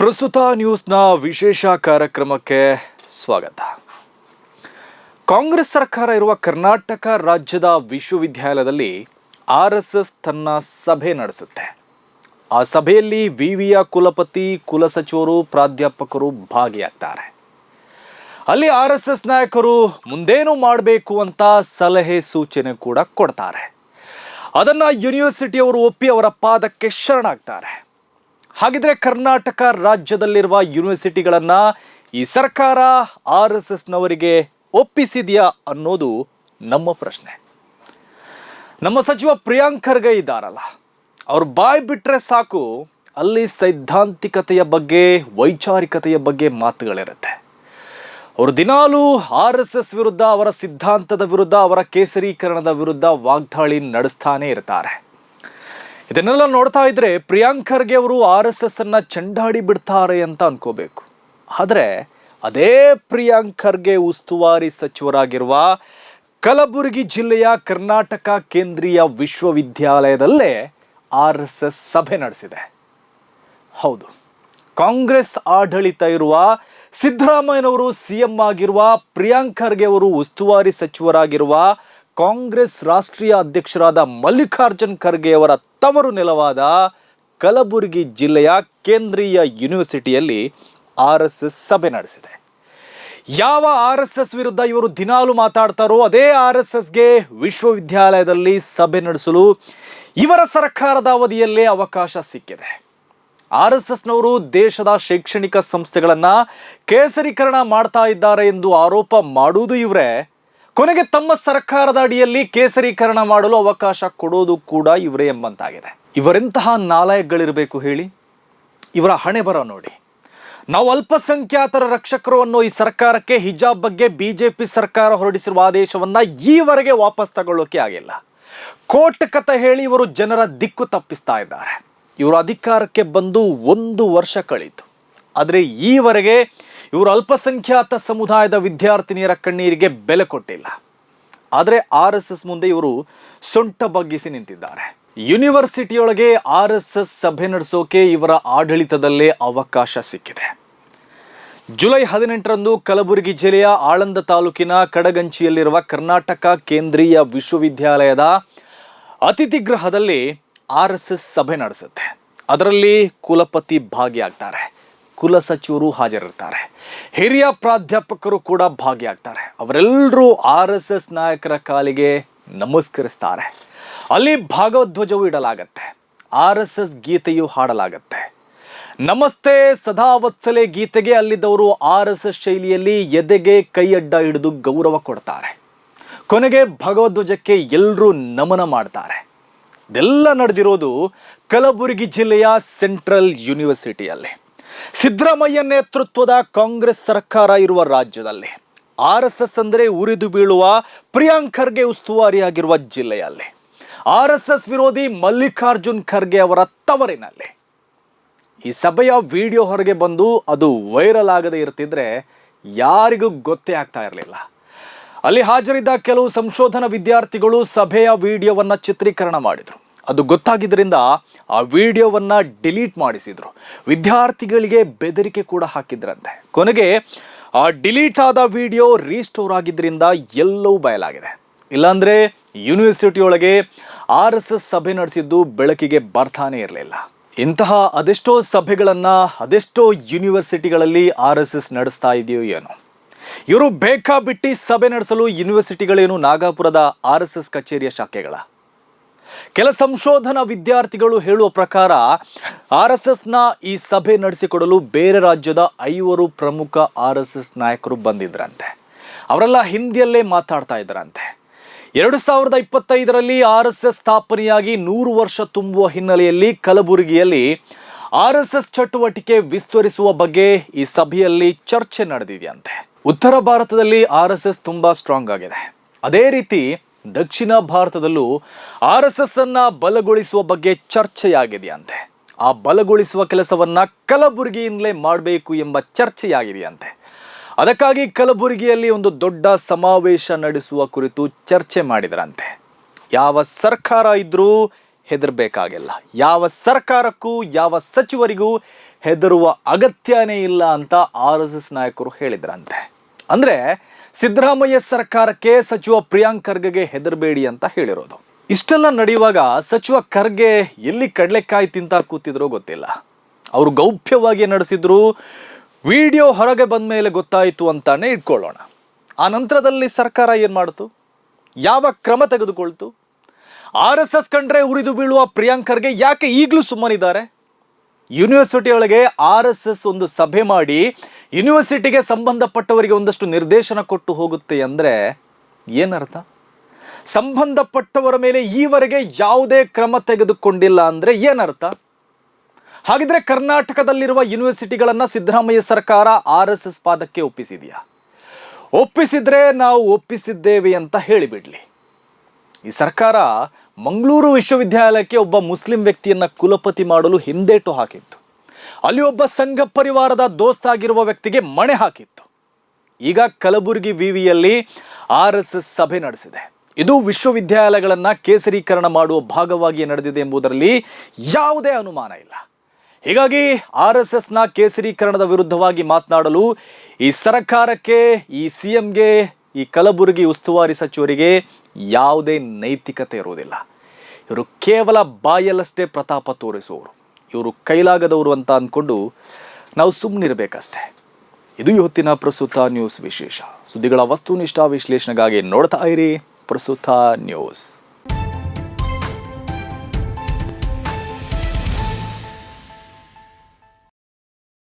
ಪ್ರಸ್ತುತ ನ್ಯೂಸ್ನ ವಿಶೇಷ ಕಾರ್ಯಕ್ರಮಕ್ಕೆ ಸ್ವಾಗತ. ಕಾಂಗ್ರೆಸ್ ಸರ್ಕಾರ ಇರುವ ಕರ್ನಾಟಕ ರಾಜ್ಯದ ವಿಶ್ವವಿದ್ಯಾಲಯದಲ್ಲಿ ಆರ್ ಎಸ್ ಎಸ್ ತನ್ನ ಸಭೆ ನಡೆಸುತ್ತೆ. ಆ ಸಭೆಯಲ್ಲಿ ವಿವಿಯ ಕುಲಪತಿ ಕುಲಸಚಿವರು ಪ್ರಾಧ್ಯಾಪಕರು ಭಾಗಿಯಾಗ್ತಾರೆ. ಅಲ್ಲಿ ಆರ್ ಎಸ್ ಎಸ್ ನಾಯಕರು ಮುಂದೇನು ಮಾಡಬೇಕು ಅಂತ ಸಲಹೆ, ಸೂಚನೆ ಕೂಡ ಕೊಡ್ತಾರೆ. ಅದನ್ನ ಯೂನಿವರ್ಸಿಟಿಯವರು ಒಪ್ಪಿ ಅವರ ಪಾದಕ್ಕೆ ಶರಣಾಗ್ತಾರೆ. ಹಾಗಿದ್ರೆ ಕರ್ನಾಟಕ ರಾಜ್ಯದಲ್ಲಿರುವ ಯೂನಿವರ್ಸಿಟಿಗಳನ್ನ ಈ ಸರ್ಕಾರ ಆರ್ ಎಸ್ ಎಸ್ನವರಿಗೆ ಒಪ್ಪಿಸಿದೆಯಾ ಅನ್ನೋದು ನಮ್ಮ ಪ್ರಶ್ನೆ. ನಮ್ಮ ಸಚಿವ ಪ್ರಿಯಾಂಕ್ ಇದ್ದಾರಲ್ಲ, ಅವ್ರು ಬಾಯ್ ಬಿಟ್ರೆ ಸಾಕು, ಅಲ್ಲಿ ಸೈದ್ಧಾಂತಿಕತೆಯ ಬಗ್ಗೆ, ವೈಚಾರಿಕತೆಯ ಬಗ್ಗೆ ಮಾತುಗಳಿರುತ್ತೆ. ಅವರು ದಿನಾಲೂ ಆರ್ ಎಸ್ ಎಸ್ ವಿರುದ್ಧ, ಅವರ ಸಿದ್ಧಾಂತದ ವಿರುದ್ಧ, ಅವರ ಕೇಸರೀಕರಣದ ವಿರುದ್ಧ ವಾಗ್ದಾಳಿ ನಡೆಸ್ತಾನೆ ಇರ್ತಾರೆ. ಇದನ್ನೆಲ್ಲ ನೋಡ್ತಾ ಇದ್ರೆ ಪ್ರಿಯಾಂಕ್ ಖರ್ಗೆ ಅವರು ಆರ್ ಎಸ್ ಎಸ್ ಅನ್ನ ಚಂಡಾಡಿ ಬಿಡ್ತಾರೆ ಅಂತ ಅನ್ಕೋಬೇಕು. ಆದರೆ ಅದೇ ಪ್ರಿಯಾಂಕ್ ಖರ್ಗೆ ಉಸ್ತುವಾರಿ ಸಚಿವರಾಗಿರುವ ಕಲಬುರಗಿ ಜಿಲ್ಲೆಯ ಕರ್ನಾಟಕ ಕೇಂದ್ರೀಯ ವಿಶ್ವವಿದ್ಯಾಲಯದಲ್ಲೇ ಆರ್ ಎಸ್ ಎಸ್ ಸಭೆ ನಡೆಸಿದೆ. ಹೌದು, ಕಾಂಗ್ರೆಸ್ ಆಡಳಿತ ಇರುವ ಸಿದ್ದರಾಮಯ್ಯನವರು ಸಿಎಂ ಆಗಿರುವ ಪ್ರಿಯಾಂಕ್ ಖರ್ಗೆ ಅವರು ಉಸ್ತುವಾರಿ ಸಚಿವರಾಗಿರುವ ಕಾಂಗ್ರೆಸ್ ರಾಷ್ಟ್ರೀಯ ಅಧ್ಯಕ್ಷರಾದ ಮಲ್ಲಿಕಾರ್ಜುನ್ ಖರ್ಗೆಯವರ ತವರು ನೆಲವಾದ ಕಲಬುರಗಿ ಜಿಲ್ಲೆಯ ಕೇಂದ್ರೀಯ ಯೂನಿವರ್ಸಿಟಿಯಲ್ಲಿ ಆರ್ ಎಸ್ ಎಸ್ ಸಭೆ ನಡೆಸಿದೆ. ಯಾವ ಆರ್ ಎಸ್ ಎಸ್ ವಿರುದ್ಧ ಇವರು ದಿನಾಲು ಮಾತಾಡ್ತಾರೋ ಅದೇ ಆರ್ ಎಸ್ ಎಸ್ಗೆ ವಿಶ್ವವಿದ್ಯಾಲಯದಲ್ಲಿ ಸಭೆ ನಡೆಸಲು ಇವರ ಸರ್ಕಾರದ ಅವಧಿಯಲ್ಲೇ ಅವಕಾಶ ಸಿಕ್ಕಿದೆ. ಆರ್ ಎಸ್ ಎಸ್ನವರು ದೇಶದ ಶೈಕ್ಷಣಿಕ ಸಂಸ್ಥೆಗಳನ್ನು ಕೇಸರೀಕರಣ ಮಾಡ್ತಾ ಇದ್ದಾರೆ ಎಂದು ಆರೋಪ ಮಾಡುವುದು ಇವರೇ. ಕೊನೆಗೆ ತಮ್ಮ ಸರ್ಕಾರದ ಅಡಿಯಲ್ಲಿ ಕೇಸರೀಕರಣ ಮಾಡಲು ಅವಕಾಶ ಕೊಡೋದು ಕೂಡ ಇವರೇ ಎಂಬಂತಾಗಿದೆ. ಇವರೆಂತಹ ನಾಲಯಗಳಿರಬೇಕು ಹೇಳಿ, ಇವರ ಹಣೆ ಬರ ನೋಡಿ. ನಾವು ಅಲ್ಪಸಂಖ್ಯಾತರ ರಕ್ಷಕರು ಅನ್ನೋ ಈ ಸರ್ಕಾರಕ್ಕೆ ಹಿಜಾಬ್ ಬಗ್ಗೆ ಬಿಜೆಪಿ ಸರ್ಕಾರ ಹೊರಡಿಸಿರುವ ಆದೇಶವನ್ನ ಈವರೆಗೆ ವಾಪಸ್ ತಗೊಳ್ಳೋಕೆ ಆಗಿಲ್ಲ. ಕೋಟ್ ಕಥೆ ಹೇಳಿ ಇವರು ಜನರ ದಿಕ್ಕು ತಪ್ಪಿಸ್ತಾ ಇದ್ದಾರೆ. ಇವರು ಅಧಿಕಾರಕ್ಕೆ ಬಂದು ಒಂದು ವರ್ಷ ಕಳೀತು. ಆದರೆ ಈವರೆಗೆ ಇವರು ಅಲ್ಪಸಂಖ್ಯಾತ ಸಮುದಾಯದ ವಿದ್ಯಾರ್ಥಿನಿಯರ ಕಣ್ಣೀರಿಗೆ ಬೆಲೆ ಕೊಟ್ಟಿಲ್ಲ. ಆದರೆ ಆರ್ ಎಸ್ ಎಸ್ ಮುಂದೆ ಇವರು ಸೊಂಟ ಬಗ್ಗಿಸಿ ನಿಂತಿದ್ದಾರೆ. ಯೂನಿವರ್ಸಿಟಿಯೊಳಗೆ ಆರ್ ಎಸ್ ಎಸ್ ಸಭೆ ನಡೆಸೋಕೆ ಇವರ ಆಡಳಿತದಲ್ಲೇ ಅವಕಾಶ ಸಿಕ್ಕಿದೆ. ಜುಲೈ ಹದಿನೆಂಟರಂದು ಕಲಬುರಗಿ ಜಿಲ್ಲೆಯ ಆಳಂದ ತಾಲೂಕಿನ ಕಡಗಂಚಿಯಲ್ಲಿರುವ ಕರ್ನಾಟಕ ಕೇಂದ್ರೀಯ ವಿಶ್ವವಿದ್ಯಾಲಯದ ಅತಿಥಿ ಗೃಹದಲ್ಲಿ ಆರ್ ಎಸ್ ಎಸ್ ಸಭೆ ನಡೆಸುತ್ತೆ. ಅದರಲ್ಲಿ ಕುಲಪತಿ ಭಾಗಿಯಾಗ್ತಾರೆ. ಕುಲ ಸಚಿವರು ಹಾಜರಿರ್ತಾರೆ. ಹಿರಿಯ ಪ್ರಾಧ್ಯಾಪಕರು ಕೂಡ ಭಾಗಿಯಾಗ್ತಾರೆ. ಅವರೆಲ್ಲರೂ ಆರ್ ಎಸ್ ಎಸ್ ನಾಯಕರ ಕಾಲಿಗೆ ನಮಸ್ಕರಿಸ್ತಾರೆ. ಅಲ್ಲಿ ಭಾಗವಧ್ವಜವು ಇಡಲಾಗತ್ತೆ. ಆರ್ ಎಸ್ ಎಸ್ ಗೀತೆಯು ಹಾಡಲಾಗತ್ತೆ. ನಮಸ್ತೆ ಸದಾ ವತ್ಸಲೆ ಗೀತೆಗೆ ಅಲ್ಲಿದ್ದವರು ಆರ್ ಎಸ್ ಎಸ್ ಶೈಲಿಯಲ್ಲಿ ಎದೆಗೆ ಕೈ ಅಡ್ಡ ಹಿಡಿದು ಗೌರವ ಕೊಡ್ತಾರೆ. ಕೊನೆಗೆ ಭಗವಧ್ವಜಕ್ಕೆ ಎಲ್ಲರೂ ನಮನ ಮಾಡ್ತಾರೆ. ಇದೆಲ್ಲ ನಡೆದಿರೋದು ಕಲಬುರಗಿ ಜಿಲ್ಲೆಯ ಸೆಂಟ್ರಲ್ ಯೂನಿವರ್ಸಿಟಿಯಲ್ಲಿ. ಸಿದ್ದರಾಮಯ್ಯ ನೇತೃತ್ವದ ಕಾಂಗ್ರೆಸ್ ಸರ್ಕಾರ ಇರುವ ರಾಜ್ಯದಲ್ಲಿ, ಆರ್ ಎಸ್ ಎಸ್ ಅಂದರೆ ಉರಿದು ಬೀಳುವ ಪ್ರಿಯಾಂಕರ್ಗೆ ಉಸ್ತುವಾರಿಯಾಗಿರುವ ಜಿಲ್ಲೆಯಲ್ಲಿ, ಆರ್ ಎಸ್ ಎಸ್ ವಿರೋಧಿ ಮಲ್ಲಿಕಾರ್ಜುನ್ ಖರ್ಗೆ ಅವರ ತವರಿನಲ್ಲಿ. ಈ ಸಭೆಯ ವಿಡಿಯೋ ಹೊರಗೆ ಬಂದು ಅದು ವೈರಲ್ ಆಗದೆ ಇರ್ತಿದ್ರೆ ಯಾರಿಗೂ ಗೊತ್ತೇ ಆಗ್ತಾ ಇರಲಿಲ್ಲ. ಅಲ್ಲಿ ಹಾಜರಿದ್ದ ಕೆಲವು ಸಂಶೋಧನಾ ವಿದ್ಯಾರ್ಥಿಗಳು ಸಭೆಯ ವಿಡಿಯೋವನ್ನು ಚಿತ್ರೀಕರಣ ಮಾಡಿದ್ರು. ಅದು ಗೊತ್ತಾಗಿದ್ದರಿಂದ ಆ ವಿಡಿಯೋವನ್ನು ಡಿಲೀಟ್ ಮಾಡಿಸಿದರು. ವಿದ್ಯಾರ್ಥಿಗಳಿಗೆ ಬೆದರಿಕೆ ಕೂಡ ಹಾಕಿದ್ರಂತೆ. ಕೊನೆಗೆ ಆ ಡಿಲೀಟ್ ಆದ ವಿಡಿಯೋ ರೀಸ್ಟೋರ್ ಆಗಿದ್ದರಿಂದ ಎಲ್ಲವೂ ಬಯಲಾಗಿದೆ. ಇಲ್ಲಾಂದರೆ ಯೂನಿವರ್ಸಿಟಿ ಒಳಗೆ ಆರ್ ಎಸ್ ಎಸ್ ಸಭೆ ನಡೆಸಿದ್ದು ಬೆಳಕಿಗೆ ಬರ್ತಾನೆ ಇರಲಿಲ್ಲ. ಇಂತಹ ಅದೆಷ್ಟೋ ಸಭೆಗಳನ್ನು, ಅದೆಷ್ಟೋ ಯೂನಿವರ್ಸಿಟಿಗಳಲ್ಲಿ ಆರ್ ಎಸ್ ಎಸ್ ನಡೆಸ್ತಾ ಇದೆಯೋ ಏನೋ. ಇವರು ಬೇಕಾಬಿಟ್ಟಿ ಸಭೆ ನಡೆಸಲು ಯೂನಿವರ್ಸಿಟಿಗಳೇನು ನಾಗಾಪುರದ ಆರ್ ಎಸ್ ಎಸ್ ಕಚೇರಿಯ ಶಾಖೆಗಳ ಕೆಲ ಸಂಶೋಧನಾ ವಿದ್ಯಾರ್ಥಿಗಳು ಹೇಳುವ ಪ್ರಕಾರ, ಆರ್ ಎಸ್ ಎಸ್ನ ಈ ಸಭೆ ನಡೆಸಿಕೊಡಲು ಬೇರೆ ರಾಜ್ಯದ ಐವರು ಪ್ರಮುಖ ಆರ್ ಎಸ್ ಎಸ್ ನಾಯಕರು ಬಂದಿದ್ರಂತೆ. ಅವರೆಲ್ಲ ಹಿಂದಿಯಲ್ಲೇ ಮಾತಾಡ್ತಾ ಇದ್ರಂತೆ ಎರಡು ಸಾವಿರದ ಇಪ್ಪತ್ತೈದರಲ್ಲಿ ಆರ್ ಎಸ್ ಎಸ್ ಸ್ಥಾಪನೆಯಾಗಿ ನೂರು ವರ್ಷ ತುಂಬುವ ಹಿನ್ನೆಲೆಯಲ್ಲಿ ಕಲಬುರಗಿಯಲ್ಲಿ ಆರ್ ಎಸ್ ಎಸ್ ಚಟುವಟಿಕೆ ವಿಸ್ತರಿಸುವ ಬಗ್ಗೆ ಈ ಸಭೆಯಲ್ಲಿ ಚರ್ಚೆ ನಡೆದಿದೆಯಂತೆ. ಉತ್ತರ ಭಾರತದಲ್ಲಿ ಆರ್ ಎಸ್ ಎಸ್ ತುಂಬಾ ಸ್ಟ್ರಾಂಗ್ ಆಗಿದೆ. ಅದೇ ರೀತಿ ದಕ್ಷಿಣ ಭಾರತದಲ್ಲೂ ಆರ್ ಎಸ್ ಎಸ್ ಅನ್ನ ಬಲಗೊಳಿಸುವ ಬಗ್ಗೆ ಚರ್ಚೆಯಾಗಿದೆಯಂತೆ. ಆ ಬಲಗೊಳಿಸುವ ಕೆಲಸವನ್ನ ಕಲಬುರಗಿಯಿಂದಲೇ ಮಾಡಬೇಕು ಎಂಬ ಚರ್ಚೆಯಾಗಿದೆಯಂತೆ. ಅದಕ್ಕಾಗಿ ಕಲಬುರಗಿಯಲ್ಲಿ ಒಂದು ದೊಡ್ಡ ಸಮಾವೇಶ ನಡೆಸುವ ಕುರಿತು ಚರ್ಚೆ ಮಾಡಿದರಂತೆ. ಯಾವ ಸರ್ಕಾರ ಇದ್ರೂ ಹೆದರ್ಬೇಕಾಗಿಲ್ಲ. ಯಾವ ಸರ್ಕಾರಕ್ಕೂ, ಯಾವ ಸಚಿವರಿಗೂ ಹೆದರುವ ಅಗತ್ಯನೇ ಇಲ್ಲ ಅಂತ ಆರ್ ಎಸ್ ಎಸ್ ನಾಯಕರು ಹೇಳಿದ್ರಂತೆ. ಅಂದ್ರೆ ಸಿದ್ದರಾಮಯ್ಯ ಸರ್ಕಾರಕ್ಕೆ ಸಚಿವ ಪ್ರಿಯಾಂಕ್ ಖರ್ಗೆಗೆ ಹೆದರಬೇಡಿ ಅಂತ ಹೇಳಿರೋದು. ಇಷ್ಟೆಲ್ಲ ನಡೆಯುವಾಗ ಸಚಿವ ಖರ್ಗೆ ಎಲ್ಲಿ ಕಡಲೆಕಾಯಿ ತಿಂತ ಕೂತಿದ್ರೋ ಗೊತ್ತಿಲ್ಲ. ಅವರು ಗೌಪ್ಯವಾಗಿ ನಡೆಸಿದ್ರು, ವಿಡಿಯೋ ಹೊರಗೆ ಬಂದ ಮೇಲೆ ಗೊತ್ತಾಯಿತು ಅಂತಾನೆ ಇಟ್ಕೊಳ್ಳೋಣ. ಆ ನಂತರದಲ್ಲಿ ಸರ್ಕಾರ ಏನು ಮಾಡ್ತು? ಯಾವ ಕ್ರಮ ತೆಗೆದುಕೊಳ್ತು? ಆರ್ ಎಸ್ ಎಸ್ ಕಂಡ್ರೆ ಉರಿದು ಬೀಳುವ ಪ್ರಿಯಾಂಕ್ ಖರ್ಗೆ ಯಾಕೆ ಈಗಲೂ ಸುಮ್ಮನಿದ್ದಾರೆ? ಯೂನಿವರ್ಸಿಟಿ ಒಳಗೆ ಆರ್ ಎಸ್ ಎಸ್ ಒಂದು ಸಭೆ ಮಾಡಿ ಯೂನಿವರ್ಸಿಟಿಗೆ ಸಂಬಂಧಪಟ್ಟವರಿಗೆ ಒಂದಷ್ಟು ನಿರ್ದೇಶನ ಕೊಟ್ಟು ಹೋಗುತ್ತೆ ಅಂದರೆ ಏನರ್ಥ? ಸಂಬಂಧಪಟ್ಟವರ ಮೇಲೆ ಈವರೆಗೆ ಯಾವುದೇ ಕ್ರಮ ತೆಗೆದುಕೊಂಡಿಲ್ಲ ಅಂದರೆ ಏನರ್ಥ? ಹಾಗಿದ್ರೆ ಕರ್ನಾಟಕದಲ್ಲಿರುವ ಯೂನಿವರ್ಸಿಟಿಗಳನ್ನು ಸಿದ್ದರಾಮಯ್ಯ ಸರ್ಕಾರ ಆರ್ ಎಸ್ ಎಸ್ ಪಾದಕ್ಕೆ ಒಪ್ಪಿಸಿದೆಯಾ? ಒಪ್ಪಿಸಿದ್ರೆ ನಾವು ಒಪ್ಪಿಸಿದ್ದೇವೆ ಅಂತ ಹೇಳಿಬಿಡಲಿ. ಈ ಸರ್ಕಾರ ಮಂಗಳೂರು ವಿಶ್ವವಿದ್ಯಾಲಯಕ್ಕೆ ಒಬ್ಬ ಮುಸ್ಲಿಂ ವ್ಯಕ್ತಿಯನ್ನು ಕುಲಪತಿ ಮಾಡಲು ಹಿಂದೇಟು ಹಾಕಿತ್ತು. ಅಲ್ಲಿ ಒಬ್ಬ ಸಂಘ ಪರಿವಾರದ ದೋಸ್ತಾಗಿರುವ ವ್ಯಕ್ತಿಗೆ ಮಣೆ ಹಾಕಿತ್ತು. ಈಗ ಕಲಬುರಗಿ ವಿವಿಯಲ್ಲಿ ಆರ್ ಎಸ್ ಎಸ್ ಸಭೆ ನಡೆಸಿದೆ. ಇದು ವಿಶ್ವವಿದ್ಯಾಲಯಗಳನ್ನು ಕೇಸರೀಕರಣ ಮಾಡುವ ಭಾಗವಾಗಿ ನಡೆದಿದೆ ಎಂಬುದರಲ್ಲಿ ಯಾವುದೇ ಅನುಮಾನ ಇಲ್ಲ. ಹೀಗಾಗಿ ಆರ್ ಎಸ್ ಎಸ್ನ ಕೇಸರೀಕರಣದ ವಿರುದ್ಧವಾಗಿ ಮಾತನಾಡಲು ಈ ಸರ್ಕಾರಕ್ಕೆ, ಈ ಸಿ ಎಂಗೆ ಈ ಕಲಬುರಗಿ ಉಸ್ತುವಾರಿ ಸಚಿವರಿಗೆ ಯಾವುದೇ ನೈತಿಕತೆ ಇರುವುದಿಲ್ಲ. ಇವರು ಕೇವಲ ಬಾಯಲ್ಲಷ್ಟೇ ಪ್ರತಾಪ ತೋರಿಸುವವರು. ಇವರು ಕೈಲಾಗದವರು ಅಂತ ಅಂದ್ಕೊಂಡು ನಾವು ಸುಮ್ಮನಿರಬೇಕಷ್ಟೇ ಇದು ಇವತ್ತಿನ ಪ್ರಸ್ತುತ ನ್ಯೂಸ್ ವಿಶೇಷ. ಸುದ್ದಿಗಳ ವಸ್ತುನಿಷ್ಠ ವಿಶ್ಲೇಷಣೆಗಾಗಿ ನೋಡ್ತಾ ಇರಿ ಪ್ರಸ್ತುತ ನ್ಯೂಸ್.